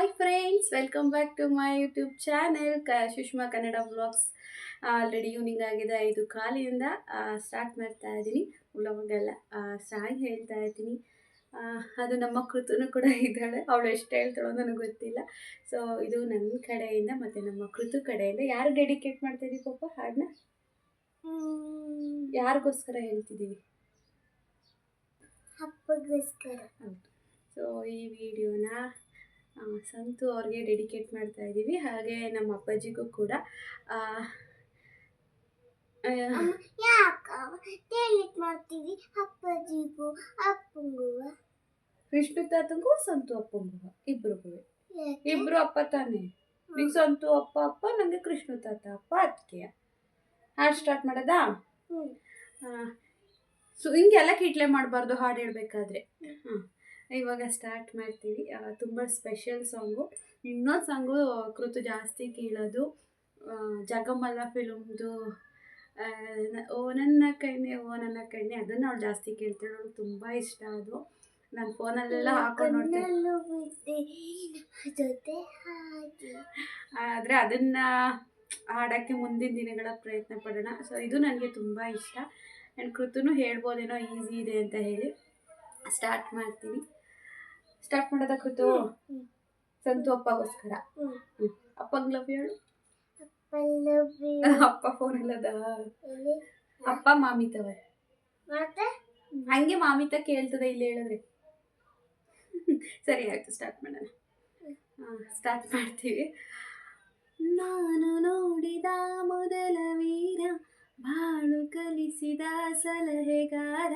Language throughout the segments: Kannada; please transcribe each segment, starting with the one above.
Hi friends welcome back to my YouTube channel ಕ Sushma Kannada vlogs already evening ಆಗಿದೆ ಐದು ಖಾಲಿಯಿಂದ ಸ್ಟಾರ್ಟ್ ಮಾಡ್ತಾ ಇದ್ದೀನಿ. ವ್ಲಾಗೆಲ್ಲ ಸಾಂಗ್ ಹೇಳ್ತಾ ಇದ್ದೀನಿ. ಅದು ನಮ್ಮ ಕೃತುನು ಕೂಡ ಇದ್ದಾಳೆ ಅವಳು ಎಷ್ಟು ಹೇಳ್ತಾಳೋ ನನಗೆ ಗೊತ್ತಿಲ್ಲ. ಸೊ ಇದು ನನ್ನ ಕಡೆಯಿಂದ ಮತ್ತು ನಮ್ಮ ಕೃತು ಕಡೆಯಿಂದ. ಯಾರು ಡೆಡಿಕೇಟ್ ಮಾಡ್ತಾ ಇದ್ದೀವಿ ಪಾಪ ಹಾಡನ್ನ ಯಾರಿಗೋಸ್ಕರ ಹೇಳ್ತಿದ್ದೀವಿ ಅಪ್ಪಗೋಸ್ಕರ. ಹೌದು. ಸೊ ಈ ವಿಡಿಯೋನ ಸಂತು ಅವ್ರಿಗೆ ಡೆಡಿಕೇಟ್ ಮಾಡ್ತಾ ಇದ್ದೀವಿ. ಹಾಗೆ ನಮ್ಮ ಅಪ್ಪಾಜಿಗೂ ಕೂಡ. ಮಾಡ್ತೀವಿ. ಅಪ್ಪಾಜಿಗೂ ಅಪ್ಪಂಗುವ ವಿಷ್ಣು ತಾತಂಗೂ ಸಂತು ಅಪ್ಪಂಗುವ ಇಬ್ರಿಗೂ ಯಾಕೆ? ಇಬ್ರು ಅಪ್ಪ ತಾನೇ. ನೀವು ಸಂತು ಅಪ್ಪ ಅಪ್ಪ ನನಗೆ ಕೃಷ್ಣ ತಾತ ಅಪ್ಪ ಅದಕ್ಕೆ ಹಾಡು ಸ್ಟಾರ್ಟ್ ಮಾಡೋದಾ. ಸೊ ಹಿಂಗೆಲ್ಲ ಕಿಟ್ಲೆ ಮಾಡಬಾರ್ದು ಹಾಡು ಹೇಳ್ಬೇಕಾದ್ರೆ. ಹಾಂ ಇವಾಗ ಸ್ಟಾರ್ಟ್ ಮಾಡ್ತೀವಿ. ತುಂಬ ಸ್ಪೆಷಲ್ ಸಾಂಗು ಇನ್ನೊಂದು ಸಾಂಗು ಕೃತು ಜಾಸ್ತಿ ಕೇಳೋದು. ಜಗಮಲ್ಲ ಫಿಲಮ್ದು ಓ ನನ್ನ ಕಣ್ಣೆ ಓ ನನ್ನ ಕಣ್ಣೆ ಅದನ್ನು ಅವಳು ಜಾಸ್ತಿ ಕೇಳ್ತಾಳೆ. ಅವಳು ತುಂಬ ಇಷ್ಟ ಅದು. ನಾನು ಫೋನಲ್ಲೆಲ್ಲ ಹಾಕೊಂಡು ನೋಡ್ತೇನೆ. ಆದರೆ ಅದನ್ನು ಹಾಡೋಕ್ಕೆ ಮುಂದಿನ ದಿನಗಳ ಪ್ರಯತ್ನ ಪಡೋಣ. ಸೊ ಇದು ನನಗೆ ತುಂಬ ಇಷ್ಟ. ಆ್ಯಂಡ್ ಕೃತುನು ಹೇಳ್ಬೋದೇನೋ ಈಸಿ ಇದೆ ಅಂತ ಹೇಳಿ ಸ್ಟಾರ್ಟ್ ಮಾಡ್ತೀನಿ. ಸ್ಟಾರ್ಟ್ ಮಾಡೋದ ಕೃತು. ಸಂತು ಅಪ್ಪಗೋಸ್ಕರ. ಅಪ್ಪಂಗ್ ಲವ್ ಹೇಳು. ಅಪ್ಪ ಫೋನ್ ಇಲ್ಲದ? ಅಪ್ಪ ಮಾಮಿತವ? ಹಂಗೆ ಮಾಮಿತ ಕೇಳ್ತದೆ ಇಲ್ಲಿ ಹೇಳಿದ್ರೆ. ಸರಿ ಆಯ್ತು ಸ್ಟಾರ್ಟ್ ಮಾಡೋಣ. ಸ್ಟಾರ್ಟ್ ಮಾಡ್ತೀವಿ. ನಾನು ನೋಡಿದ ಮೊದಲ ವೀರ ಬಾಳು ಕಲಿಸಿದ ಸಲಹೆಗಾರ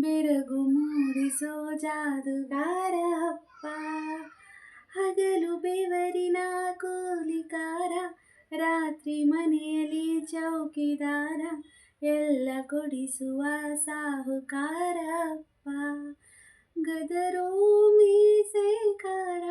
ಬೆರಗು ಮೂಡಿಸೋ ಜಾದುಗಾರ ಅಪ್ಪ ಹಗಲು ಬೆವರಿನ ಕೂಲಿಕಾರ ರಾತ್ರಿ ಮನೆಯಲ್ಲಿ ಚೌಕಿದಾರ. ಎಲ್ಲ ಕೊಡಿಸುವ ಸಾಹುಕಾರಪ್ಪ. ಗದರೋ ಮೀಸೆಕಾರ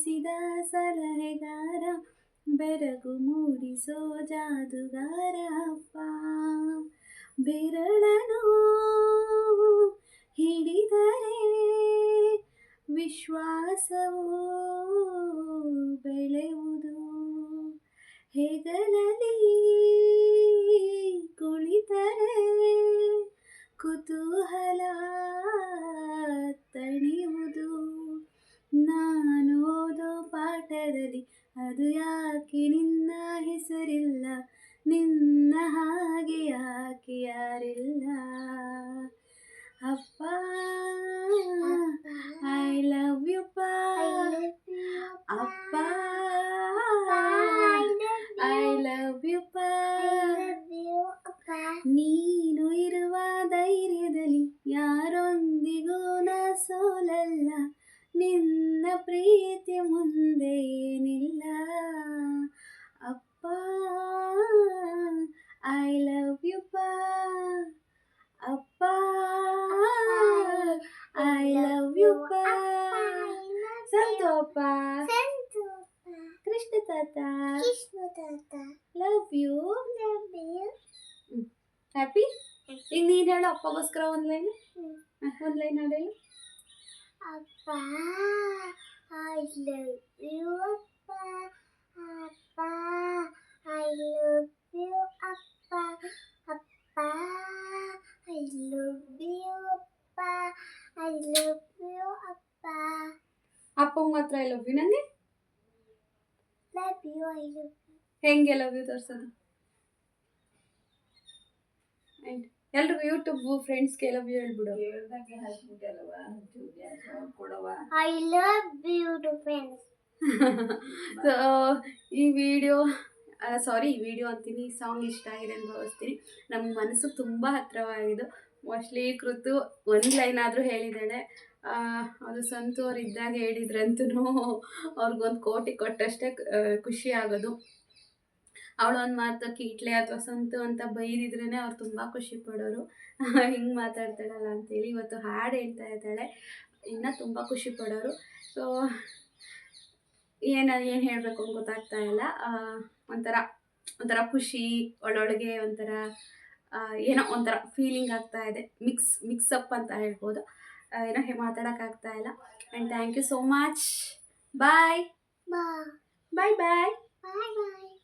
ಕಲಿಸಿದ ಸಲಹೆಗಾರ ಬೆರಗು ಮೂಡಿಸೋ ಜಾದುಗಾರ ಅಪ್ಪ. ಬೆರಳನು ಹಿಡಿದರೆ ವಿಶ್ವಾಸವು ಬೆಳೆಯುವುದು ಹೆಗಲಲ್ಲಿ ಕುಳಿತರೆ ಕುತೂಹಲ ನಿನ್ನ ಹಾಗೆ ಯಾಕೆ ಯಾರಿಲ್ಲ? ಕೃಷ್ಣ ತಾತ ಕೃಷ್ಣ ತಾತ. Love you Love you. Happy ಈಗ ನೀನು ಹೇಳು ಅಪ್ಪಗೋಸ್ಕರ ಒಂದು ಲೈನ್ ಹ್ಮ್. ಒಂದು ಲೈನ್ ಹಾಡೇಳು ಅಪ್ಪ I love you, ಅಪ್ಪ. ಅಪ್ಪ I love you, ಅಪ್ಪ. ಅಪ್ಪ I love you, ಅಪ್ಪ. I love you, ಅಪ್ಪ. ಅಪ್ಪಂಗೆ ಮಾತ್ರ ಐ ಲವ್ ಯು ನನಗೆ ಹೆಂಗೆ ಲವ್ ಯು ತೋರಿಸೋದು? ಆ್ಯಂಡ್ ಎಲ್ರಿಗೂ ಯೂಟ್ಯೂಬ್ ಫ್ರೆಂಡ್ಸ್ ಲವ್ ಯು ಹೇಳ್ಬಿಡು. I love you friends. So ಈ ವಿಡಿಯೋ ಸಾರಿ ಈ ವಿಡಿಯೋ ಅಂತೀನಿ ಈ ಸಾಂಗ್ ಇಷ್ಟ ಆಗಿದೆ ಅಂತ ಭಾವಿಸ್ತೀನಿ. ನಮ್ಮ ಮನಸ್ಸು ತುಂಬ ಹತ್ತಿರವಾಗಿದ್ದು ಮೋಸ್ಟ್ಲಿ ಕೃತು ಒಂದು ಲೈನ್ ಆದರೂ ಹೇಳಿದ್ದಾಳೆ. ಅದು ಸಂತು ಅವ್ರು ಇದ್ದಾಗ ಹೇಳಿದ್ರಂತೂ ಅವ್ರಿಗೊಂದು ಕೋಟಿ ಕೊಟ್ಟಷ್ಟೇ ಖುಷಿ ಆಗೋದು. ಅವಳೊಂದು ಮಾತು ಕೀಟ್ಲೆ, ಅಥವಾ ಸಂತು ಅಂತ ಬೈದಿದ್ರೇ ಅವ್ರು ತುಂಬ ಖುಷಿ ಪಡೋರು. ಹಿಂಗೆ ಮಾತಾಡ್ತಾಳಲ್ಲ ಅಂತೇಳಿ ಇವತ್ತು ಹಾಡು ಹೇಳ್ತಾ ಇದ್ದಾಳೆ. ಇನ್ನೂ ತುಂಬ ಖುಷಿ ಪಡೋರು. ಸೊ ಏನು ಏನು ಹೇಳಬೇಕು ಅಂತ ಗೊತ್ತಾಗ್ತಾ ಇಲ್ಲ. ಒಂಥರ ಒಂಥರ ಖುಷಿ ಒಳೊಳಗೆ ಒಂಥರ ಏನೋ ಒಂಥರ ಫೀಲಿಂಗ್ ಆಗ್ತಾ ಇದೆ. ಮಿಕ್ಸ್ ಮಿಕ್ಸಪ್ ಅಂತ ಹೇಳ್ಬೋದು. ಏನೋ ಮಾತಾಡೋಕ್ಕಾಗ್ತಾ ಇಲ್ಲ. And thank you so much bye bye bye bye Bye bye.